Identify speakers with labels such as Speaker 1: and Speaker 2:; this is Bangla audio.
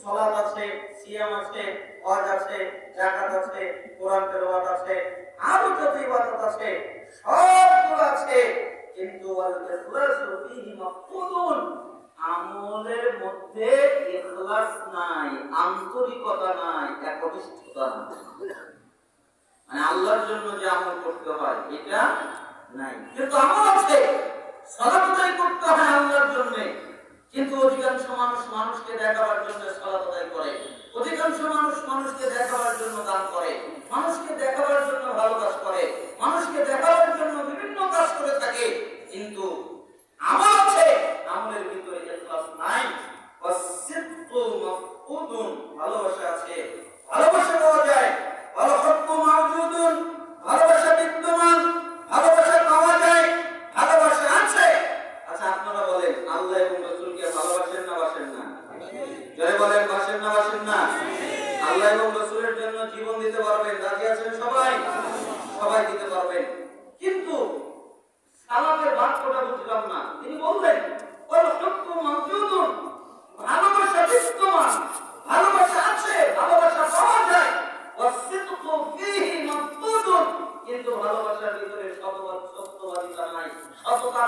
Speaker 1: সালাত আছে, সিয়াম আছে, হজ আছে, যাকাত আছে, কোরআন তেলাওয়াত আছে, আরও যত ইবাদত আছে, সবগুলো আছে। কিন্তু ওয়াল ইখলাসু ফীহি মাফকুদুন আমলের মধ্যে ইখলাস নাই, আন্তরিকতা নাই, একনিষ্ঠতা নাই। মানে আল্লাহর জন্য যে আমল করতে হয়, এটা নাই। কিন্তু আমল আছে। আদায় করতে হয় আল্লাহর জন্য। কিন্তু অধিকাংশ মানুষ মানুষকে দেখাবার জন্য সালাত আদায় করে। অধিকাংশ মানুষ মানুষকে দেখাবার জন্য দান করে। মানুষকে দেখাবার জন্য ভালো কাজ করে। মানুষকে দেখাবার জন্য বিভিন্ন কাজ করে থাকে। কিন্তু আমল আছে, আমলের ভিতরে ইখলাস নাই। ভালোবাসা আছে। ভালোবাসা পাওয়া যায়। ভালোবাসা বিদ্যমান, ভালোবাসা পাওয়া যায়। ভালোবাসা আছে। আচ্ছা আপনারা বলেন, আল্লাহ এবং আল্লাহ এবং রসুলের জন্য জীবন দিতে পারবেন, রাজি আছেন সবাই? সবাই দিতে পারবেন। কিন্তু সালামের বাক্যটা বুঝলাম না। তিনি বললেন